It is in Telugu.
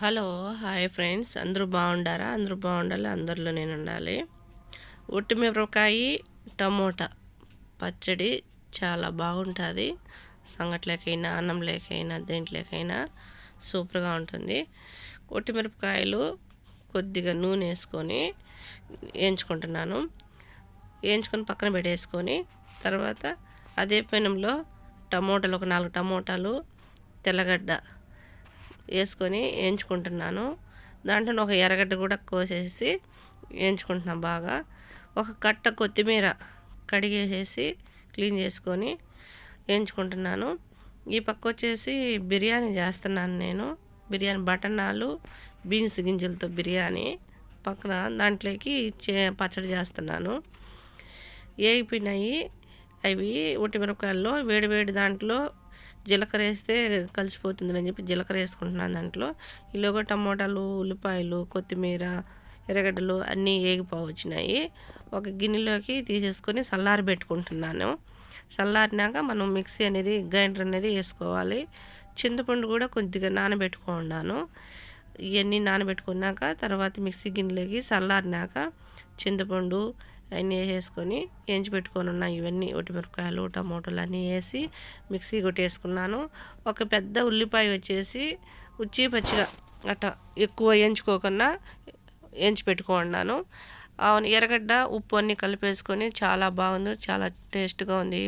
Hello hi friends. అందరూ బాగుండారా? అందరూ బాగుండాలి. అందరిలో నేను ఉండాలి. మిరపకాయ టమోటా పచ్చడి చాలా బాగుంటుంది. సంగట్లేకైనా అన్నం లేకైనా దేంట్లోకైనా సూపర్గా ఉంటుంది. మిరపకాయలు కొద్దిగా నూనె వేసుకొని వేయించుకుంటున్నాను. వేయించుకొని పక్కన పెట్టేసుకొని తర్వాత అదే పెనంలో టమోటాలు ఒక నాలుగు టమోటాలు తెల్లగడ్డ వేసుకొని వేయించుకుంటున్నాను. దాంట్లో ఒక ఎర్రగడ్డ కూడా కోసేసి వేయించుకుంటున్నాను బాగా. ఒక కట్ట కొత్తిమీర కడిగేసేసి క్లీన్ చేసుకొని వేయించుకుంటున్నాను. ఈ పక్క వచ్చేసి బిర్యానీ చేస్తున్నాను నేను. బిర్యానీ బటనాలు బీన్స్ గింజలతో బిర్యానీ పక్కన దాంట్లోకి చే పచ్చడి చేస్తున్నాను. వేగిపోయినాయి అవి మిరపకాయల్లో వేడి వేడి దాంట్లో జీలకర్ర వేస్తే కలిసిపోతుందని చెప్పి జీలకర్ర వేసుకుంటున్నాను దాంట్లో. ఈలోగా టమోటాలు ఉల్లిపాయలు కొత్తిమీర ఎర్రగడ్డలు అన్నీ ఏగిపోవచ్చినాయి ఒక గిన్నెలోకి తీసేసుకొని చల్లారి పెట్టుకుంటున్నాను. చల్లారినాక మనం మిక్సీ అనేది గ్రైండర్ అనేది వేసుకోవాలి. చింతపండు కూడా కొద్దిగా నానబెట్టుకున్నాను ఇవన్నీ నానబెట్టుకున్నాక తర్వాత మిక్సీ గిన్నెలోకి చల్లారినాక చింతపండు అన్నీ వేసేసుకొని వేయించి పెట్టుకొని ఉన్న ఇవన్నీ మిరపకాయలు టమోటాలు అన్నీ వేసి మిక్సీ కొట్టేసుకున్నాను. ఒక పెద్ద ఉల్లిపాయ వచ్చేసి ఉచ్చి పచ్చిగా అట్ట ఎక్కువ వేయించుకోకుండా వేయించి పెట్టుకున్నాను ఎర్రగడ్డ ఉప్పు అన్నీ కలిపేసుకొని చాలా బాగుంది చాలా టేస్ట్గా ఉంది.